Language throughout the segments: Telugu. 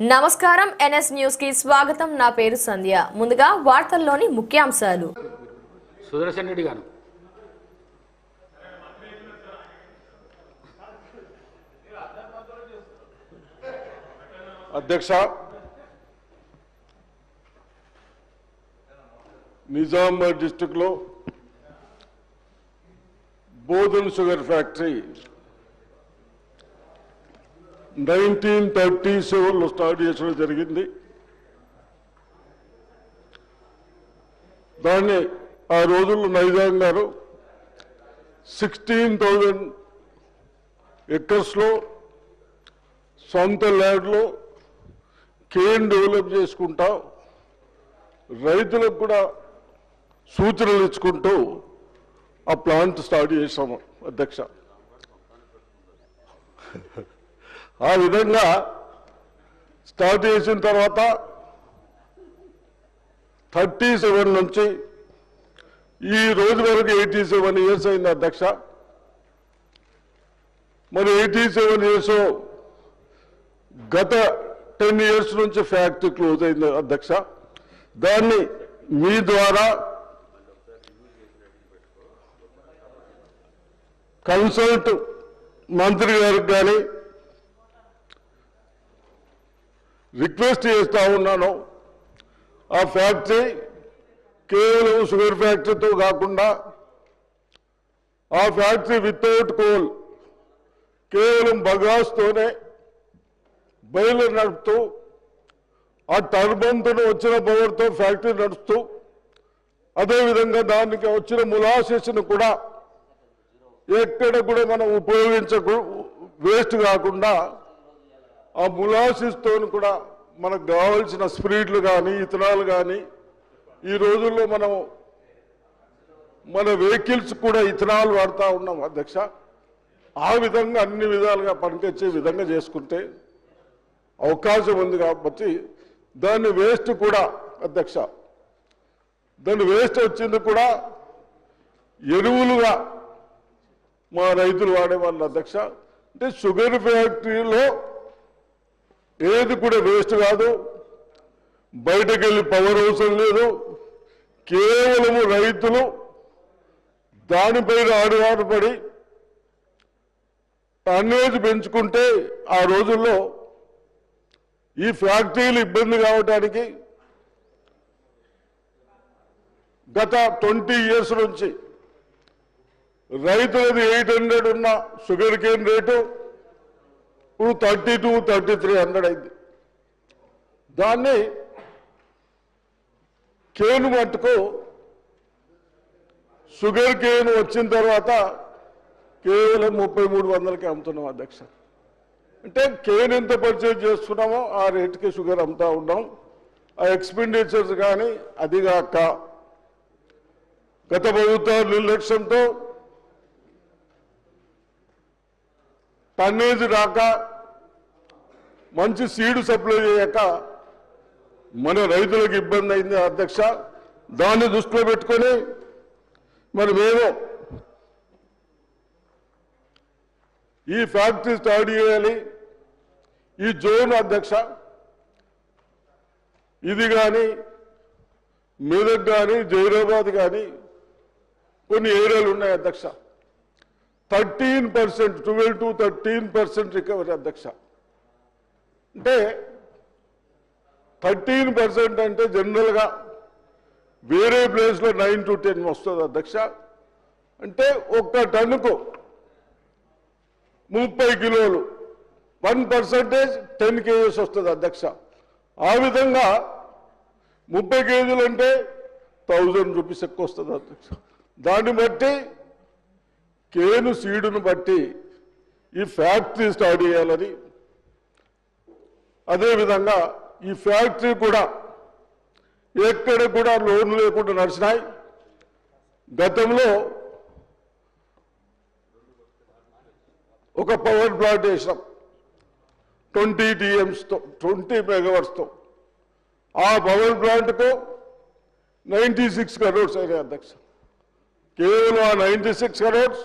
నమస్కారం ఎన్ఎస్ న్యూస్కి స్వాగతం. నా పేరు సంధ్య. ముందుగా వార్తల్లోని ముఖ్యాంశాలు. సుదర్శన్ రెడ్డి గారు. అధ్యక్ష నిజామాబాద్ డిస్టిక్లో Bodhan sugar factory nineteen thirty సెవెన్లో స్టార్ట్ చేయడం జరిగింది. దాన్ని ఆ రోజుల్లో నైజాం గారు సిక్స్టీన్ థౌజండ్ ఎకర్స్లో సొంత ల్యాండ్లో కేన్ డెవలప్ చేసుకుంటా రైతులకు కూడా సూచనలు ఇచ్చుకుంటూ ఆ ప్లాంట్ స్టార్ట్ చేసాము అధ్యక్ష. ఆ విధంగా స్టార్ట్ చేసిన తర్వాత థర్టీ సెవెన్ నుంచి ఈ రోజు వరకు ఎయిటీ సెవెన్ ఇయర్స్ అయింది అధ్యక్ష. మరి ఎయిటీ సెవెన్ ఇయర్స్ గత టెన్ ఇయర్స్ నుంచి ఫ్యాక్టరీ క్లోజ్ అయింది అధ్యక్ష. దాన్ని మీ ద్వారా కన్సల్ట్ మంత్రి గారికి కానీ రిక్వెస్ట్ చేస్తా ఉన్నాను. ఆ ఫ్యాక్టరీ కేవలం షుగర్ ఫ్యాక్టరీతో కాకుండా ఆ ఫ్యాక్టరీ వితౌట్ కోల్ కేవలం బగాస్తోనే బయలు నడుపుతూ ఆ టర్బంతో వచ్చిన పవర్తో ఫ్యాక్టరీ నడుస్తూ అదేవిధంగా దానికి వచ్చిన ములాసెస్ను కూడా ఎక్కడ కూడా మనం ఉపయోగించకు వేస్ట్ కాకుండా ఆ ములాసిస్తో కూడా మనకు కావాల్సిన స్ప్రీడ్లు కానీ ఇథనాల్ కానీ ఈ రోజుల్లో మనం మన వెహికల్స్ కూడా ఇథనాల్ వాడుతూ ఉన్నాం అధ్యక్ష. ఆ విధంగా అన్ని విధాలుగా పనికొచ్చే విధంగా చేసుకుంటే అవకాశం ఉంది కాబట్టి దాన్ని వేస్ట్ కూడా అధ్యక్ష. దాన్ని వేస్ట్ వచ్చింది కూడా ఎరువులుగా మా రైతులు వాడేవాళ్ళు అధ్యక్ష. అంటే షుగర్ ఫ్యాక్టరీలో ఏది కూడా వేస్ట్ కాదు. బయటకు వెళ్ళి పవర్ అవసరం లేదు. కేవలము రైతులు దానిపైన ఆడువాడుపడి టన్నేజ్ పెంచుకుంటే ఆ రోజుల్లో ఈ ఫ్యాక్టరీలు ఇబ్బంది కావటానికి గత ట్వంటీ ఇయర్స్ నుంచి రైతులది ఎయిట్ హండ్రెడ్ ఉన్న షుగర్ కేన్ రేటు ఇప్పుడు thirty two thirty three hundred అయింది. దాన్ని కేను మట్టుకు షుగర్ కేన్ వచ్చిన తర్వాత కేవలం ముప్పై మూడు వందలకి అమ్ముతున్నాం అధ్యక్ష. అంటే కేన్ ఎంత పర్చేజ్ చేస్తున్నామో ఆ రేటుకి షుగర్ అమ్ముతా ఉన్నాం. ఆ ఎక్స్పెండిచర్స్ కానీ అదిగాక గత ప్రభుత్వాల నిర్లక్ష్యంతో టన్నేజ్ రాక మంచి సీడు సప్లై చేయక మన రైతులకు ఇబ్బంది అయింది అధ్యక్ష. దాన్ని దృష్టిలో పెట్టుకొని మరి మేము ఈ ఫ్యాక్టరీ స్టార్ట్ చేయాలి. ఈ జోన్ అధ్యక్ష ఇది కానీ మెదక్ కానీ జైరాబాద్ కానీ కొన్ని ఏరియాలు ఉన్నాయి అధ్యక్ష. Thirteen percent twelve to thirteen percent recovery అధ్యక్ష. అంటే థర్టీన్ పర్సెంట్ అంటే జనరల్గా వేరే ప్లేస్లో నైన్ టు టెన్ వస్తుంది అధ్యక్ష. అంటే ఒక్క టన్నుకు ముప్పై కిలోలు వన్ పర్సెంటేజ్ టెన్ కేజీస్ వస్తుంది అధ్యక్ష. ఆ విధంగా ముప్పై కేజీలు అంటే థౌజండ్ రూపీస్ ఎక్కువ వస్తుంది అధ్యక్ష. దాన్ని బట్టి కేను సీడును బట్టి ఈ ఫ్యాక్టరీ స్టార్ట్ చేయాలని అదేవిధంగా ఈ ఫ్యాక్టరీ కూడా ఎక్కడ కూడా లోన్ లేకుండా నడిచినాయి. గతంలో ఒక పవర్ ప్లాంట్ వేసినాం. ట్వంటీ టీఎంస్తో ట్వంటీ మెగావర్స్తో ఆ పవర్ ప్లాంట్కు నైంటీ సిక్స్ కరోడ్స్ అయినాయి అధ్యక్ష. కేవలం ఆ నైంటీ సిక్స్ కరోడ్స్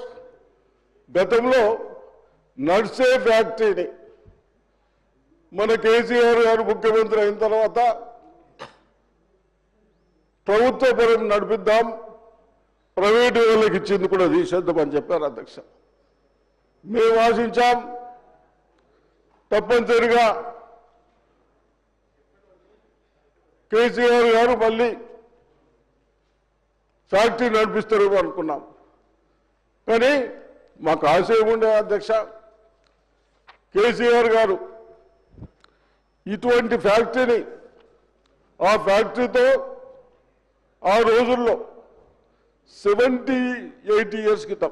గతంలో నర్సే ఫ్యాక్టరీని మన కేసీఆర్ గారు ముఖ్యమంత్రి అయిన తర్వాత ప్రభుత్వ పరం నడిపిద్దాం ప్రైవేటు వాళ్ళకి ఇచ్చింది కూడా తీసేద్దామని చెప్పారు అధ్యక్ష. మేము ఆశించాం తప్పనిసరిగా కేసీఆర్ గారు మళ్ళీ ఫ్యాక్టరీ నడిపిస్తారేమో అనుకున్నాం. కానీ మాకు ఆశయం ఉండే అధ్యక్ష కేసీఆర్ గారు ఇటువంటి ఫ్యాక్టరీని ఆ ఫ్యాక్టరీతో ఆ రోజుల్లో సెవెంటీ ఎయిటీ ఇయర్స్ క్రితం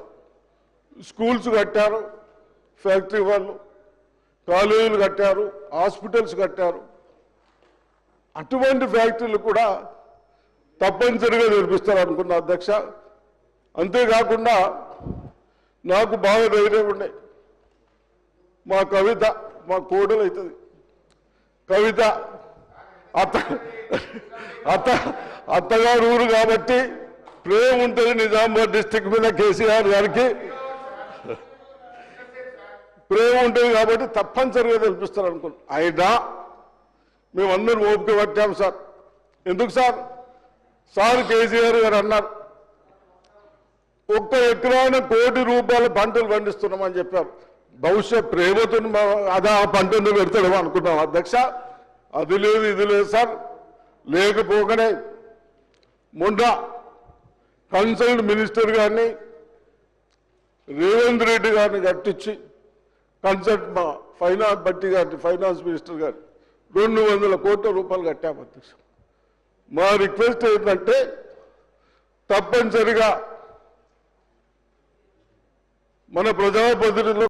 స్కూల్స్ కట్టారు ఫ్యాక్టరీ వాళ్ళు కాలేజీలు కట్టారు హాస్పిటల్స్ కట్టారు. అటువంటి ఫ్యాక్టరీలు కూడా తప్పనిసరిగా నిర్మిస్తారు అనుకున్న అధ్యక్ష. అంతేకాకుండా నాకు బాగా ధైర్యం ఉండే. మా కవిత మా కోడలు అవుతుంది కవిత అత్త అత్త అత్తగారు ఊరు కాబట్టి ప్రేమ ఉంటుంది నిజామాబాద్ డిస్టిక్ మీద కేసీఆర్ గారికి. ప్రేమ ఉంటుంది కాబట్టి తప్పనిసరిగా తెలిపిస్తారు అనుకున్నాం. అయినా మేమందరం ఓపిక పట్టాం సార్. ఎందుకు సార్? సార్ కేసీఆర్ గారు అన్నారు ఒక్క ఎకరాన కోటి రూపాయల పంటలు పండిస్తున్నామని చెప్పారు. బహుశా ప్రేమతో అదా పంటను పెడతాడు అనుకున్నాం అధ్యక్ష అది లేదు ఇది లేదు సార్. లేకపోగానే మొన్న కన్సల్ట్ మినిస్టర్ గారిని రేవంత్ రెడ్డి గారిని కట్టించి కన్సల్ట్ మా ఫైనాన్స్ బట్టి గారిని ఫైనాన్స్ మినిస్టర్ గారు రెండు వందల కోట్ల రూపాయలు కట్టాము అధ్యక్ష. మా రిక్వెస్ట్ ఏంటంటే తప్పనిసరిగా మన ప్రజాప్రతినిధులు